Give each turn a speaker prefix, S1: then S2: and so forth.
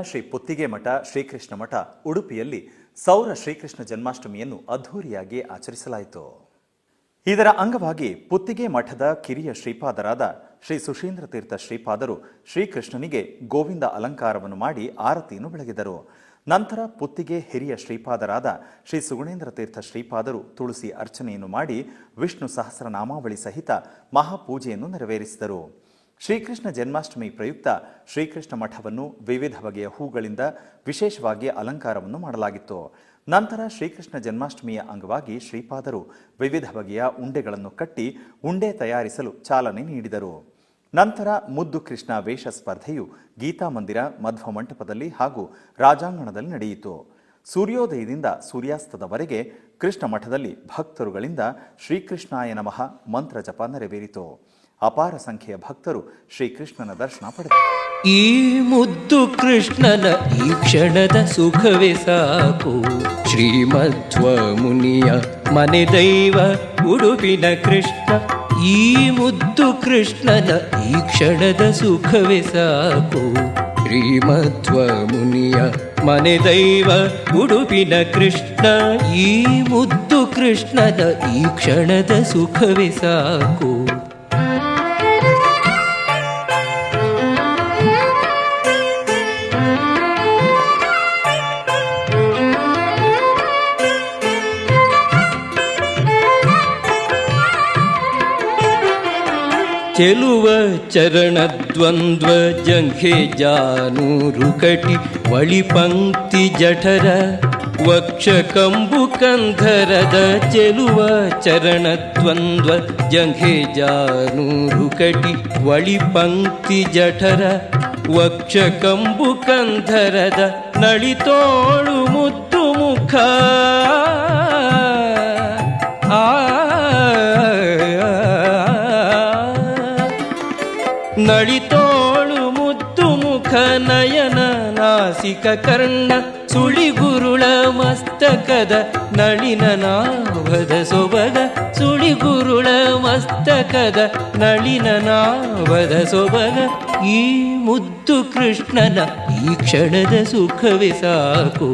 S1: ಶ್ರೀ ಪುತ್ತಿಗೆ ಮಠ, ಶ್ರೀಕೃಷ್ಣ ಮಠ, ಉಡುಪಿಯಲ್ಲಿ ಸೌರ ಶ್ರೀಕೃಷ್ಣ ಜನ್ಮಾಷ್ಟಮಿಯನ್ನು ಅದ್ಧೂರಿಯಾಗಿ ಆಚರಿಸಲಾಯಿತು. ಇದರ ಅಂಗವಾಗಿ ಪುತ್ತಿಗೆ ಮಠದ ಕಿರಿಯ ಶ್ರೀಪಾದರಾದ ಶ್ರೀ ಸುಶೀಂದ್ರ ತೀರ್ಥ ಶ್ರೀಪಾದರು ಶ್ರೀಕೃಷ್ಣನಿಗೆ ಗೋವಿಂದ ಅಲಂಕಾರವನ್ನು ಮಾಡಿ ಆರತಿಯನ್ನು ಬೆಳಗಿದರು. ನಂತರ ಪುತ್ತಿಗೆ ಹಿರಿಯ ಶ್ರೀಪಾದರಾದ ಶ್ರೀ ಸುಗುಣೇಂದ್ರ ತೀರ್ಥ ಶ್ರೀಪಾದರು ತುಳಸಿ ಅರ್ಚನೆಯನ್ನು ಮಾಡಿ ವಿಷ್ಣು ಸಹಸ್ರನಾಮಾವಳಿ ಸಹಿತ ಮಹಾಪೂಜೆಯನ್ನು ನೆರವೇರಿಸಿದರು. ಶ್ರೀಕೃಷ್ಣ ಜನ್ಮಾಷ್ಟಮಿ ಪ್ರಯುಕ್ತ ಶ್ರೀಕೃಷ್ಣ ಮಠವನ್ನು ವಿವಿಧ ಬಗೆಯ ಹೂಗಳಿಂದ ವಿಶೇಷವಾಗಿ ಅಲಂಕಾರವನ್ನು ಮಾಡಲಾಗಿತ್ತು. ನಂತರ ಶ್ರೀಕೃಷ್ಣ ಜನ್ಮಾಷ್ಟಮಿಯ ಅಂಗವಾಗಿ ಶ್ರೀಪಾದರು ವಿವಿಧ ಬಗೆಯ ಉಂಡೆಗಳನ್ನು ಕಟ್ಟಿ ಉಂಡೆ ತಯಾರಿಸಲು ಚಾಲನೆ ನೀಡಿದರು. ನಂತರ ಮುದ್ದು ಕೃಷ್ಣ ವೇಷ ಸ್ಪರ್ಧೆಯು ಗೀತಾಮಂದಿರ ಮಧ್ವ ಮಂಟಪದಲ್ಲಿ ಹಾಗೂ ರಾಜಾಂಗಣದಲ್ಲಿ ನಡೆಯಿತು. ಸೂರ್ಯೋದಯದಿಂದ ಸೂರ್ಯಾಸ್ತದವರೆಗೆ ಕೃಷ್ಣ ಮಠದಲ್ಲಿ ಭಕ್ತರುಗಳಿಂದ ಶ್ರೀಕೃಷ್ಣಾಯ ನಮಃ ಮಂತ್ರ ಜಪ ನೆರವೇರಿತು. ಅಪಾರ ಸಂಖ್ಯೆಯ ಭಕ್ತರು ಶ್ರೀಕೃಷ್ಣನ ದರ್ಶನ ಪಡೆದರು.
S2: ಈ ಮುದ್ದು ಕೃಷ್ಣನ ಈ ಕ್ಷಣದ ಸುಖವೇ ಸಾಕು. ಶ್ರೀಮಧ್ವ ಮುನಿಯ ಮನೆ ದೈವ ಉಡುಪಿನ ಕೃಷ್ಣ, ಈ ಮುದ್ದು ಕೃಷ್ಣನ ಈ ಕ್ಷಣದ ಸುಖವೇ ಸಾಕು. ಶ್ರೀಮಧ್ವ ಮುನಿಯ ಮನೆ ದೈವ ಉಡುಪಿನ ಕೃಷ್ಣ, ಈ ಮುದ್ದು ಕೃಷ್ಣನ ಈ ಕ್ಷಣದ ಸುಖವೇ ಸಾಕು. ಚೆಲುವ ಚರಣದ್ವಂದ್ವ ಜಂಘೆ ಜಾನೂರು ಕಟಿ ವಳಿ ಪಂಕ್ತಿ ಜಠರ ವಕ್ಷ ಕಂಬು ಕಂಧರದ ಚೆಲುವ ಚರಣದ್ವಂದ್ವ ಜಂಘೆ ಜಾನೂರು ಕಟಿ ವಳಿ ಪಂಕ್ತಿ ಜಠರ ವಕ್ಷ ಕಂಬು ಕಂಧರದ ನಳಿತೋಳು ಮುತ್ತು ಮುಖ. ನಳಿತೋಳು ಮುದ್ದು ಮುಖ ನಯನ ನಾಸಿಕ ಕರ್ಣ ಸುಳಿಗುರುಳ ಮಸ್ತಕದ ನಳಿನ ನಾಭದ ಸೊಬಗ ಸುಳಿಗುರುಳ ಮಸ್ತಕದ ನಳಿನ ನಾಭದ ಸೊಬಗ ಈ ಮುದ್ದು ಕೃಷ್ಣನ ಈ ಕ್ಷಣದ ಸುಖವೇ ಸಾಕು.